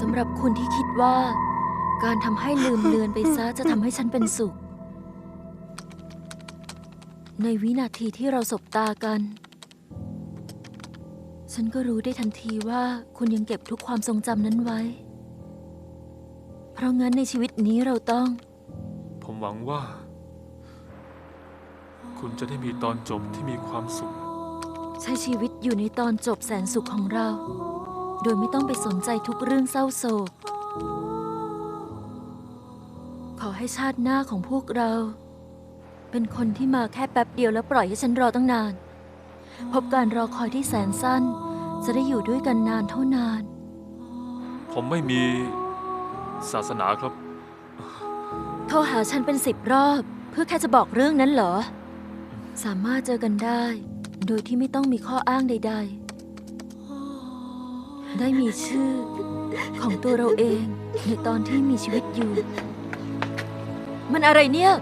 สำหรับคุณที่คิดว่า การทำให้ลืมเลือนไปซะจะทำให้ฉันเป็นสุข ในวินาทีที่เราสบตากัน ฉันก็รู้ได้ทันทีว่าคุณยังเก็บทุกความทรงจำนั้นไว้ เพราะงั้นในชีวิตนี้เราต้อง ผมหวังว่า คุณจะได้มีตอนจบที่มีความสุข ใช้ชีวิตอยู่ในตอนจบแสนสุขของเรา โดยไม่ต้องไปสนใจทุกเรื่องเศร้าโศก ขอให้ชาติหน้าของพวกเรา เป็นคนที่มาแค่แป๊บเดียวแล้วปล่อยให้ฉันรอตั้งนาน พบการรอคอยที่แสนสั้น จะได้อยู่ด้วยกันนานเท่านาน ผมไม่มีศาสนาครับ โทรหาฉันเป็นสิบรอบ เพื่อแค่จะบอกเรื่องนั้นเหรอ สามารถเจอกันได้ โดยที่ไม่ต้องมีข้ออ้างใด ๆ ได้มีชื่อของตัวเราเองในตอนที่มีชีวิตอยู่ มันอะไรเนี่ย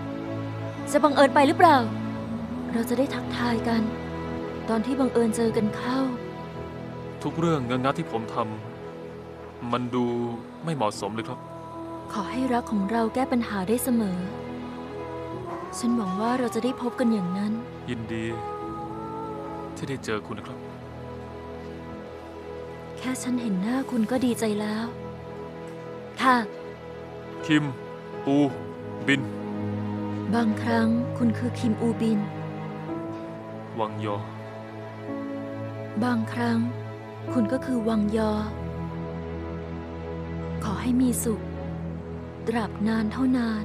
จะบังเอิญไปหรือเปล่า เราจะได้ทักทายกัน ตอนที่บังเอิญเจอกันเข้า ทุกเรื่องงันงัดที่ผมทำมันดูไม่เหมาะสมเลยครับ ขอให้รักของเราแก้ปัญหาได้เสมอ ฉันหวังว่าเราจะได้พบกันอย่างนั้น ยินดีที่ได้เจอคุณนะครับ แค่ฉันเห็นหน้าคุณก็ดีใจแล้ว ค่ะ คิมปูบิน บางครั้งคุณคือคิมอูบิน วังยอ บางครั้ง คุณก็คือวังยอ ขอให้มีสุข ตราบนานเท่านาน